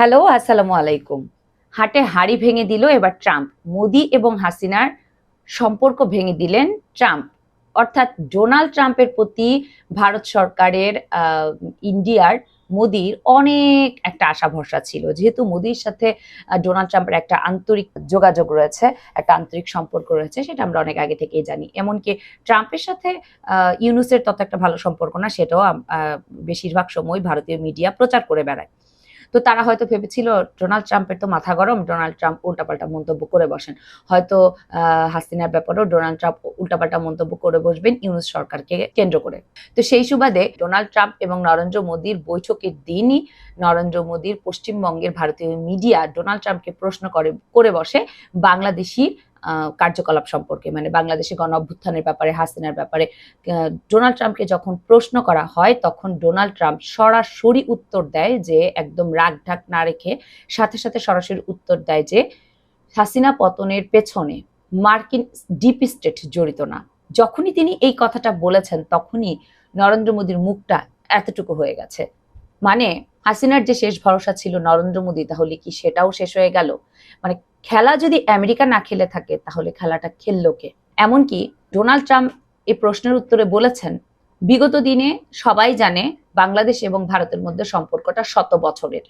Hello, আসসালামু আলাইকুম। হাটে হাড়ি ভেঙে দিল এবার ট্রাম্প। মোদি এবং হাসিনার সম্পর্ক ভেঙে দিলেন ট্রাম্প। অর্থাৎ ডোনাল্ড ট্রাম্পের প্রতি ভারত সরকারের ইন্ডিয়ার, মোদির অনেক একটা আশা ভরসা ছিল। যেহেতু মোদির সাথে ডোনাল্ড ট্রাম্পের একটা আন্তরিক যোগাযোগ রয়েছে, একটা আন্তরিক সম্পর্ক রয়েছে, সেটা আমরা অনেক আগে থেকেই জানি। এমনকি ট্রাম্পের সাথে ইউনুসের তত একটা ভালো সম্পর্ক না, সেটাও বেশিরভাগ সময় ভারতীয় মিডিয়া প্রচার করে বেড়ায়। তো তারা হয়তো ভেবেছিল, ডোনাল্ড ট্রাম্পের তো মাথা গরম, ডোনাল্ড ট্রাম্প উল্টাপাল্টা মন্তব্য করে বসেন। হয়তো হাসিনার ব্যাপারেও ডোনাল্ড ট্রাম্প উল্টাপাল্টা মন্তব্য করে বসবেন ইউনুস সরকারকে কেন্দ্র করে। তো সেই সুবাদে ডোনাল্ড ট্রাম্প এবং নরেন্দ্র মোদীর বৈঠকের দিনই নরেন্দ্র মোদীর পশ্চিমবঙ্গের ভারতীয় মিডিয়া ডোনাল্ড ট্রাম্পকে প্রশ্ন করে করে বসে বাংলাদেশি কার্যকলাপ সম্পর্কে মানে বাংলাদেশে গণ অভ্যুত্থানের ব্যাপারে, হাসিনার ব্যাপারে ডোনাল্ড ট্রাম্পকে যখন প্রশ্ন করা হয়, তখন ডোনাল্ড ট্রাম্প সরাসরি উত্তর দেয় যে, একদম রাগ ঢাক না রেখে, সাথে সাথে সরাসরি উত্তর দেয় যে, হাসিনা পতনের পেছনে মার্কিন ডিপ স্টেট জড়িত না। যখনই তিনি এই কথাটা বলেছেন, তখনই নরেন্দ্র মোদীর মুখটা এতটুকু হয়ে গেছে। মানে হাসিনার যে শেষ ভরসা ছিল নরেন্দ্র মোদী, তাহলে কি সেটাও শেষ হয়ে গেল? মানে খেলা যদি আমেরিকা না খেলে থাকে, তাহলে খেলাটা খেললো কে? এমনকি ডোনাল্ড ট্রাম্প এই প্রশ্নের উত্তরে বলেছেন, বিগত দিনে সবাই জানে বাংলাদেশ এবং ভারতের মধ্যে সম্পর্কটা শত বছরের।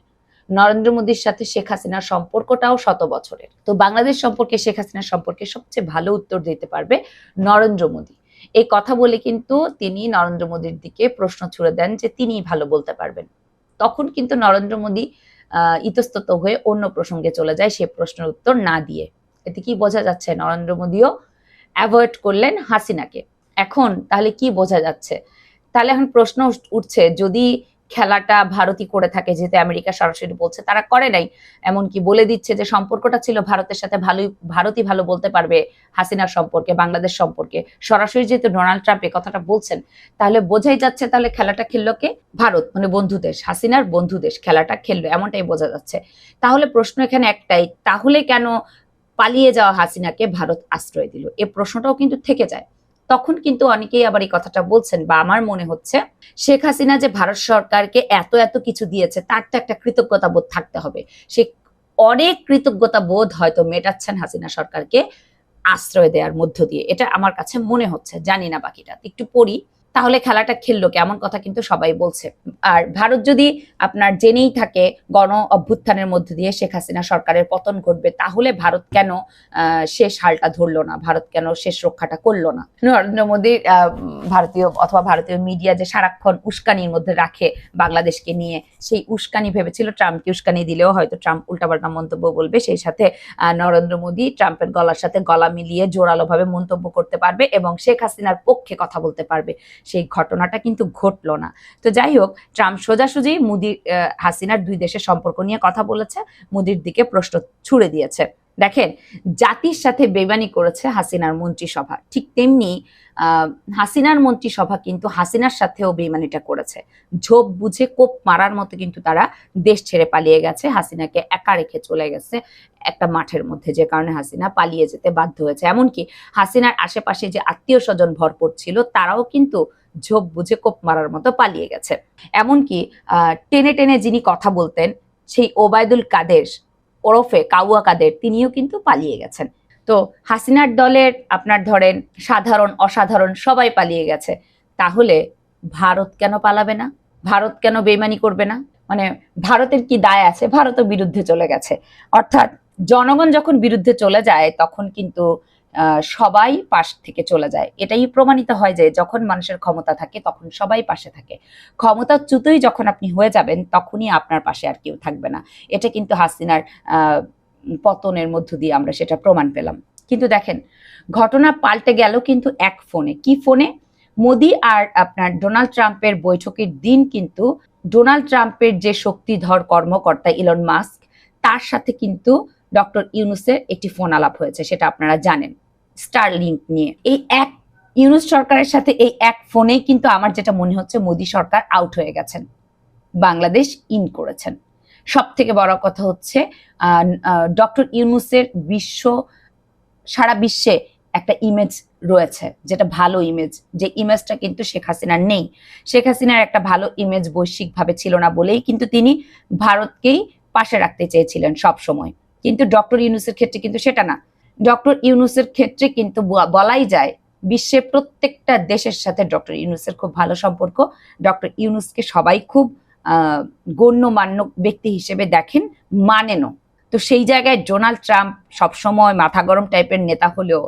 নরেন্দ্র মোদীর সাথে শেখ হাসিনার সম্পর্কটাও শত বছরের। তো বাংলাদেশ সম্পর্কে, শেখ হাসিনার সম্পর্কে সবচেয়ে ভালো উত্তর দিতে পারবে নরেন্দ্র মোদী। এই কথা বলে কিন্তু তিনি নরেন্দ্র মোদীর দিকে প্রশ্ন ছুড়ে দেন যে তিনি ভালো বলতে পারবেন। তখন কিন্তু নরেন্দ্র মোদী ইতস্তত হয়ে অন্য প্রসঙ্গে চলে যায় সে প্রশ্নের উত্তর না দিয়ে। এতে কি বোঝা যাচ্ছে? নরেন্দ্র মোদীও অ্যাভয়েড করলেন হাসিনাকে। এখন তাহলে কি বোঝা যাচ্ছে? তাহলে এখন প্রশ্ন উঠছে, যদি খেলাটা ভারতই করে থাকে, যেহেতু আমেরিকা সরাসরি বলছে, তারা করে নাই। এমনকি বলে দিচ্ছে যে সম্পর্কটা ছিল ভারতের সাথে ভালোই, ভারতই ভালো বলতে পারবে হাসিনার সম্পর্কে, বাংলাদেশ সম্পর্কে। সরাসরি যেহেতু ডোনাল্ড ট্রাম্প এই কথাটা বলছেন, তাহলে বোঝাই যাচ্ছে তাহলে খেলাটা খেললো কে? ভারত মানে বন্ধু দেশ, হাসিনার বন্ধু দেশ খেলাটা খেললো, এমনটাই বোঝা যাচ্ছে। তাহলে প্রশ্ন এখানে একটাই, তাহলে কেন পালিয়ে যাওয়া হাসিনাকে ভারত আশ্রয় দিল? এ প্রশ্নটাও কিন্তু থেকে যায়। তখন কিন্তু অনেকেই আবার এই কথাটা বলছেন বা আমার মনে হচ্ছে, শেখ হাসিনা যে ভারত সরকারকে এত এত কিছু দিয়েছে, তার তো একটা কৃতজ্ঞতা বোধ থাকতে হবে। সে অনেক কৃতজ্ঞতা বোধ হয়তো মেটাচ্ছেন হাসিনা সরকারকে আশ্রয় দেওয়ার মধ্য দিয়ে। এটা আমার কাছে মনে হচ্ছে, জানি না বাকিটা। একটু পড়ি। তাহলে খেলাটা খেললো কেমন কথা কিন্তু সবাই বলছে। আর ভারত যদি আপনার জেনেই থাকে গণ অভ্যুত্থানের মধ্য দিয়ে শেখ হাসিনা সরকারের পতন ঘটবে তাহলে ভারত কেন শেষ হালটা ধরলো না? ভারত কেন শেষ রক্ষাটা করল না? নরেন্দ্র আহ, ভারতীয় অথবা ভারতীয় মিডিয়া যে সারাক্ষণ উস্কানির মধ্যে রাখে বাংলাদেশকে নিয়ে সেই উস্কানি ভেবেছিল ট্রাম্পকে উস্কানি দিলেও হয়তো ট্রাম্প উল্টাপাল্টা মন্তব্য বলবে। সেই সাথে নরেন্দ্র মোদী ট্রাম্পের গলার সাথে গলা মিলিয়ে জোরালোভাবে মন্তব্য করতে পারবে এবং শেখ হাসিনার পক্ষে কথা বলতে পারবে। সেই ঘটনাটা কিন্তু ঘটলো না। তো যাই হোক ট্রাম্প সোজাসুজি মোদি হাসিনার দুই দেশের সম্পর্ক নিয়ে কথা বলেছে, মোদির দিকে প্রশ্ন ছুড়ে দিয়েছে। দেখেন জাতির সাথে বেমানি করেছে হাসিনার মন্ত্রিসভা। ঠিক তেমনি হাসিনার মন্ত্রিসভা কিন্তু হাসিনার সাথেও বেমানিটা করেছে। ঝোপ বুঝে কোপ মারার মতো কিন্তু তারা দেশ ছেড়ে পালিয়ে গেছে। হাসিনাকে একা রেখে চলে গেছে একটা মাঠের মধ্যে যে কারণে হাসিনা পালিয়ে যেতে বাধ্য হয়েছে। এমনকি হাসিনার আশেপাশে যে আত্মীয় স্বজন ভরপুর ছিল তারাও কিন্তু ঝোপ বুঝে কোপ মারার মতো পালিয়ে গেছে। এমনকি আহ, টেনে টেনে যিনি কথা বলতেন সেই ওবায়দুল কাদের ওরফে কাউয়া কাদের তিনিও কিন্তু পালিয়ে গেছেন। তো হাসিনার দলের আপনার ধরেন সাধারণ, অসাধারণ সবাই পালিয়ে গেছে। তাহলে ভারত কেন পালাবে না? ভারত কেন বেমানি করবে না? মানে ভারতের কি দায় আছে? ভারতও বিরুদ্ধে চলে গেছে। অর্থাৎ জনগণ যখন বিরুদ্ধে চলে যায়, তখন কিন্তু সবাই পাশ থেকে চলে যায়। এটাই প্রমাণিত হয় যে যখন মানুষের ক্ষমতা থাকে, তখন সবাই পাশে থাকে। ক্ষমতাচ্যুতই যখন আপনি হয়ে যাবেন, তখনই আপনার পাশে আর কেউ থাকবে না। এটা কিন্তু হাসিনার পতনের মধ্য দিয়ে আমরা সেটা প্রমাণ পেলাম। কিন্তু দেখেন, ঘটনা পাল্টে গেল কিন্তু এক ফোনে। কি ফোনে? মোদি আর আপনার ডোনাল্ড ট্রাম্পের বৈঠকের দিন কিন্তু ডোনাল্ড ট্রাম্পের যে শক্তিধর কর্মকর্তা ইলন মাস্ক, তার সাথে কিন্তু ডক্টর ইউনুসের একটি ফোন আলাপ হয়েছে, সেটা আপনারা জানেন। স্টার লিঙ্ক নিয়ে। এই এক ইউনুস সরকারের সাথে এই এক ফোনেই কিন্তু আমার যেটা মনে হচ্ছে মোদি সরকার আউট হয়ে গেছেন। বাংলাদেশ ইন করেছেন। সব থেকে বড় কথা হচ্ছে ডক্টর ইউনুসের বিশ্ব, সারা বিশ্বে একটা ইমেজ রয়েছে, যেটা ভালো ইমেজ যে ইমেজটা কিন্তু শেখ হাসিনার নেই। শেখ হাসিনার একটা ভালো ইমেজ বৈশ্বিকভাবে ছিল না বলেই কিন্তু তিনি ভারতকেই পাশে রাখতে চেয়েছিলেন সব সময় কিন্তু ডক্টর ইউনুসের ক্ষেত্রে কিন্তু সেটা না। ডক্টর ইউনুসের ক্ষেত্রে কিন্তু বলাই যায় বিশ্বের প্রত্যেকটা দেশের সাথে ডক্টর ইউনুসের খুব ভালো সম্পর্ক। ডক্টর ইউনুসকে সবাই খুব গণ্যমান্য ব্যক্তি হিসেবে দেখেন, মানেনও। তো সেই জায়গায় ডোনাল্ড ট্রাম্প সবসময় মাথা গরম টাইপের নেতা হলেও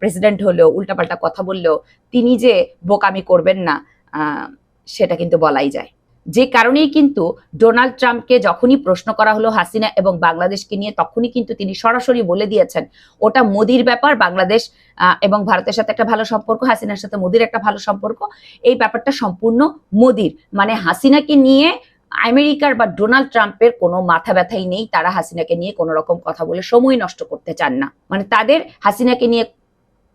প্রেসিডেন্ট হলেও, উল্টাপাল্টা কথা বললেও, তিনি যে বোকামি করবেন না সেটা কিন্তু বলাই যায়। যে কারণেই কিন্তু ডোনাল্ড ট্রাম্পকে যখনই প্রশ্ন করা হলো হাসিনা এবং বাংলাদেশকে নিয়ে, তখনই কিন্তু তিনি সরাসরি বলে দিয়েছেন, ওটা মোদির ব্যাপার, বাংলাদেশ এবং ভারতের সাথে একটা ভালো সম্পর্ক, হাসিনার সাথে মোদির একটা ভালো সম্পর্ক, এই ব্যাপারটা সম্পূর্ণ মোদির। মানে হাসিনাকে নিয়ে আমেরিকার বা ডোনাল্ড ট্রাম্পের কোনো মাথা ব্যথাই নেই, তারা হাসিনাকে নিয়ে কোনো রকম কথা বলে সময় নষ্ট করতে চান না। মানে তাদের হাসিনাকে নিয়ে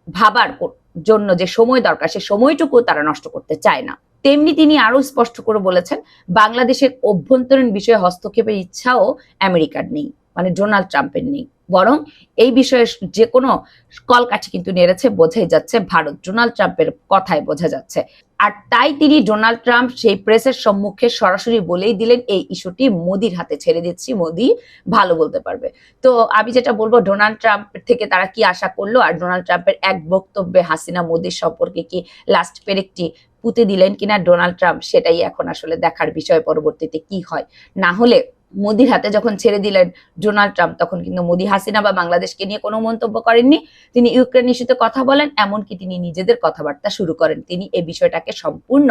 ভাবার জন্য যে সময় দরকার, সে সময়টুকু তারা নষ্ট করতে চায় না। তেমনি তিনি আরও স্পষ্ট করে বলেছেন, বাংলাদেশের অভ্যন্তরীণ বিষয়ে হস্তক্ষেপের ইচ্ছাও আমেরিকার নেই। মানে ডোনাল্ড ট্রাম্পের নেই। বরং এই বিষয়ে যে কোনো কলকাঠি কিন্তু নেড়েছে, বোঝাই যাচ্ছে ভারত। ডোনাল্ড ট্রাম্পের কথায় বোঝা যাচ্ছে। আর তাই তিনি ডোনাল্ড ট্রাম্প সেই প্রেসের সম্মুখে সরাসরি বলেই দিলেন, এই ইস্যুটি মোদির হাতে ছেড়ে দিচ্ছি, মোদি ভালো বলতে পারবে। তো আমি যেটা বলব ডোনাল্ড ট্রাম্প থেকে তারা কি আশা করল? আর ডোনাল্ড ট্রাম্পের এক বক্তব্যে হাসিনা মোদির সম্পর্কে কি লাস্ট পেরেকটি পুঁতে দিলেন কিনা ডোনাল্ড ট্রাম্প সেটাই এখন আসলে দেখার বিষয়। পরবর্তীতে কি হয়? না হলে মোদির হাতে যখন ছেড়ে দিলেন ডোনাল্ড ট্রাম্প, তখন কিন্তু মোদি হাসিনা বা বাংলাদেশকে নিয়ে কোনো মন্তব্য করেননি। তিনি ইউক্রেন ইস্যুতে কথা বলেন, এমনকি তিনি নিজেদের কথাবার্তা শুরু করেন। তিনি এই বিষয়টাকে সম্পূর্ণ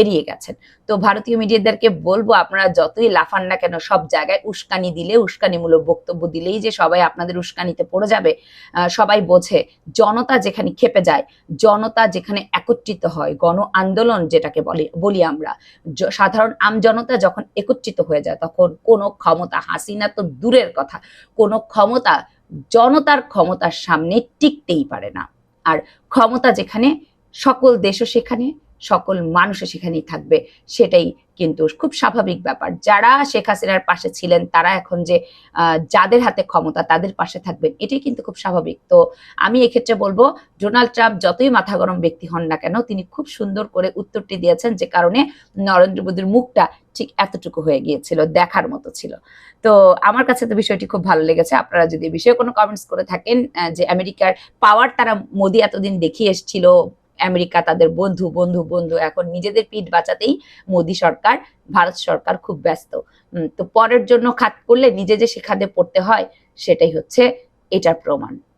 এড়িয়ে গেছেন। তো ভারতীয় মিডিয়াদেরকে বলব, আপনারা যতই লাফান না কেন, সব জায়গায় উস্কানি দিলে, উস্কানিমূলক বক্তব্য দিলেই যে সবাই আপনাদের উস্কানিতে পড়ে যাবে সবাই বোঝে, জনতা যেখানে খেপে যায়, জনতা যেখানে একত্রিত হয়, গণ আন্দোলন যেটাকে বলি বলি আমরা সাধারণ আম জনতা যখন একত্রিত হয়ে যায়, তখন কোনো ক্ষমতা, হাসিনা তো দূরের কথা। কোনো ক্ষমতা, জনতার ক্ষমতার সামনে টিকতেই পারে না। আর ক্ষমতা যেখানে, সকল দেশও সেখানে সকল মানুষও সেখানেই থাকবে, সেটাই কিন্তু খুব স্বাভাবিক ব্যাপার। যারা শেখ হাসিনার পাশে ছিলেন, তারা এখন যে যাদের হাতে ক্ষমতা তাদের পাশে থাকবেন, এটাই কিন্তু খুব স্বাভাবিক। তো আমি এক্ষেত্রে বলব, ডোনাল্ড ট্রাম্প যতই মাথা গরম ব্যক্তি হন না কেন, তিনি খুব সুন্দর করে উত্তরটি দিয়েছেন যে কারণে নরেন্দ্র মোদীর মুখটা ঠিক এতটুকু হয়ে গিয়েছিল, দেখার মতো ছিল। তো আমার কাছে তো বিষয়টি খুব ভালো লেগেছে, আপনারা যদি বিষয়ে কোনো কমেন্টস করে থাকেন যে আমেরিকার পাওয়ার তারা মোদি এতদিন দেখিয়ে এসেছিল আমেরিকা তাদের বন্ধু বন্ধু বন্ধু। এখন নিজেদের পিঠ বাঁচাতেই মোদি সরকার, ভারত সরকার খুব ব্যস্ত। তো পরের জন্য খাত করলে নিজে যে সেখানে পড়তে হয়, সেটাই হচ্ছে এটার প্রমাণ।